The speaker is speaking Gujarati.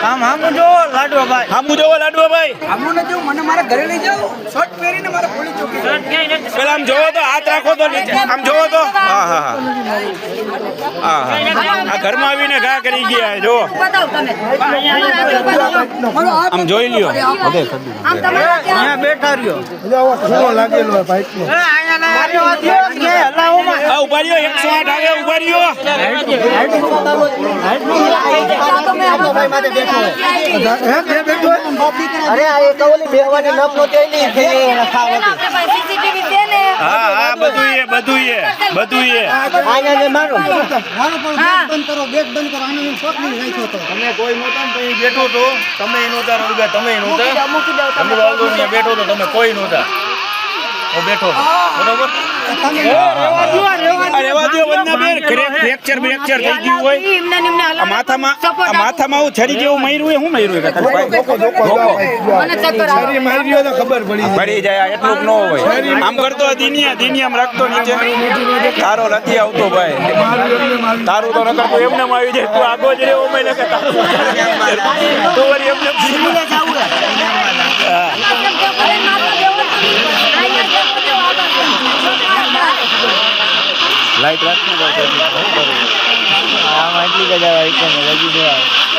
આમ આમ જો લાડવાભાઈ હામુ જોવો લાડવાભાઈ આમનું જો મને મારા ઘરે લઈ જાઓ શર્ટ પહેરીને મારે પોલીસ ચોકી પેલા આમ જોવો તો હાથ રાખો તો નીચે આમ જોવો તો હા હા હા હા હા આ ઘરમાં આવીને ઘા કરી ગયા જો આમ જોઈ લ્યો અહીંયા બેઠા રહ્યો આ ઊભા રહ્યો એકસો આઠ આવે ઊભા રહ્યો અરે આ એક ઓલી બેહવાની નફ નહોતી એની જે સીસીટીવી છે. ને. હા હા બધું એ બધું એ બધું એ. આને ને મારો. તમે કોઈ નહોતા ને તો અહીં બેઠો તો તમે નહોતા રડુગા તમે નહોતા. તમે તમે વાળો ત્યાં બેઠો તો તમે કોઈ નહોતા. હું બેઠો બરોબર? ફ્રેક્ચર થઈ ગયું હોય. માથામાં હું છરી જેવું મર્યું હોય હું મર્યું. ભરી જાય એટલું ન હોય. આમ કરતો દિનિયા દિનિયામ રાખતો નીચે. તારો નથી આવતો ભાઈ. તારું તો નકર તું એમને આવી જાય. તું આગો જ રહેવો મેં તું વળી એમને હા. કેમ કે ઘરે માથા દેવો નથી. અહીંયા જેવો તેવો આગળ છે. લાઈટ રાખને આમાં એટલી જ આવે રજી દેવા